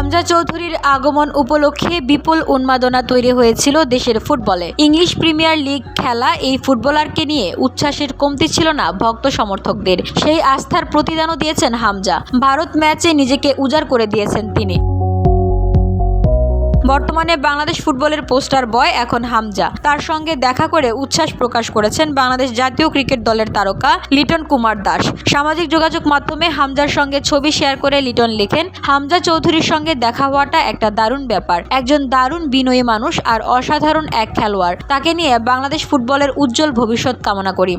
হামজা চৌধুরীর আগমন উপলক্ষে বিপুল উন্মাদনা তৈরি হয়েছিল দেশের ফুটবলে। ইংলিশ প্রিমিয়ার লিগ খেলা এই ফুটবলারকে নিয়ে উচ্ছ্বাসের কমতি ছিল না ভক্ত সমর্থকদের। সেই আস্থার প্রতিদানও দিয়েছেন হামজা। ভারত ম্যাচে নিজেকে উজাড় করে দিয়েছেন তিনি। বর্তমানে বাংলাদেশ ফুটবলের পোস্টার বয় এখন হামজা। তার সঙ্গে দেখা করে উচ্ছ্বাস প্রকাশ করেছেন বাংলাদেশ জাতীয় ক্রিকেট দলের তারকা লিটন কুমার দাস। সামাজিক যোগাযোগ মাধ্যমে হামজার সঙ্গে ছবি শেয়ার করে লিটন লিখেন, হামজা চৌধুরীর সঙ্গে দেখা হওয়াটা একটা দারুণ ব্যাপার। একজন দারুণ বিনয়ী মানুষ আর অসাধারণ এক খেলোয়াড়। তাকে নিয়ে বাংলাদেশ ফুটবলের উজ্জ্বল ভবিষ্যৎ কামনা করি।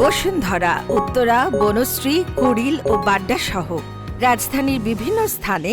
বসুন্ধরা, উত্তরা, বনশ্রী, কুড়িল ও বাড্ডা সহ রাজধানীর বিভিন্ন স্থানে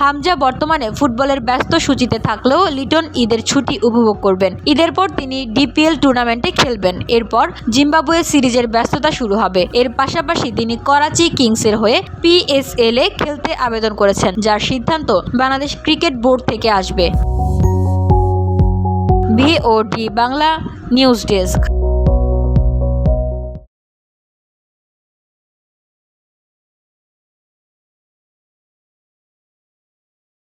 Hamza বর্তমানে ফুটবলের ব্যস্ত সূচিতে থাকলেও লিটন ঈদের ছুটি উপভোগ করবেন। ঈদের পর তিনি ডিপিএল টুর্নামেন্টে খেলবেন। এরপর জিম্বাবুয়ে সিরিজের ব্যস্ততা শুরু হবে। এর পাশাপাশি তিনি করাচি কিংসের হয়ে পিএসএল এ খেলতে আবেদন করেছেন, যার সিদ্ধান্ত বাংলাদেশ ক্রিকেট বোর্ড থেকে আসবে। VOD Bangla news desk.